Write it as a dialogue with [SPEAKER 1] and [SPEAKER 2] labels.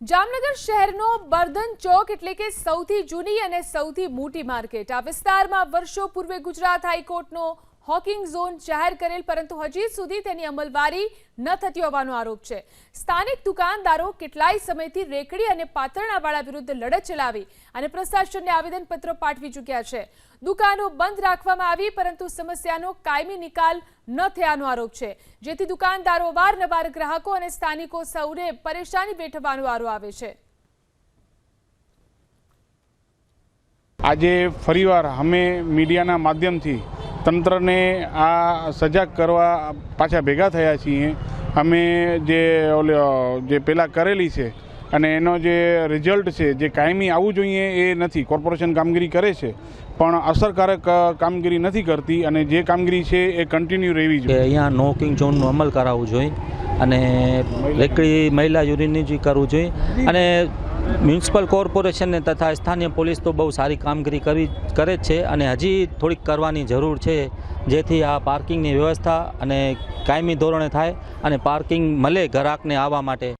[SPEAKER 1] જામનગર શહેરનો બર્ધન ચોક એટલે કે સૌથી જૂની અને સૌથી મોટી માર્કેટ. આ વિસ્તારમાં વર્ષો પૂર્વે ગુજરાત હાઈકોર્ટનો હોકિંગ ઝોન જાહેર કરેલ, પરંતુ હજી સુધી તેની અમલવારી ન થતી હોવાનો આરોપ છે. સ્થાનિક દુકાનદારો કેટલાય સમયથી રેકડી અને પાતરણાવાળા વિરુદ્ધ લડત ચલાવી અને પ્રશાસનને આવેદનપત્રો પાઠવી ચૂક્યા છે. દુકાનો બંધ રાખવામાં આવી, પરંતુ સમસ્યાનો કાયમી નિકાલ ન થયાનો આરોપ છે. જેથી દુકાનદારો વારનવાર ગ્રાહકો અને સ્થાનિકો સૌને પરેશાની વેઠવાનો વારો આવે છે.
[SPEAKER 2] આજે ફરીવાર અમે મીડિયાના માધ્યમથી તંત્રને આ સજાગ કરવા પાછા ભેગા થયા છીએ. અમે જે ઓલે જે પહેલાં કરેલી છે અને એનો જે રિઝલ્ટ છે જે કાયમી આવવું જોઈએ એ નથી. કોર્પોરેશન કામગીરી કરે છે પણ અસરકારક કામગીરી નથી કરતી અને જે કામગીરી છે એ કન્ટિન્યુ રહેવી જોઈએ.
[SPEAKER 3] અહીંયા નોકિંગ ઝોનનો અમલ કરાવવું જોઈએ અને રેકડી મહિલા યુરિનજી કરવું જોઈએ. અને મ્યુનિસિપલ કોર્પોરેશનને તથા સ્થાનિય પોલીસ તો બહુ સારી કામગીરી કરી કરે જ છે અને હજી થોડીક કરવાની જરૂર છે, જેથી આ પાર્કિંગની વ્યવસ્થા અને કાયમી ધોરણે થાય અને પાર્કિંગ મળે ગ્રાહકને આવવા માટે.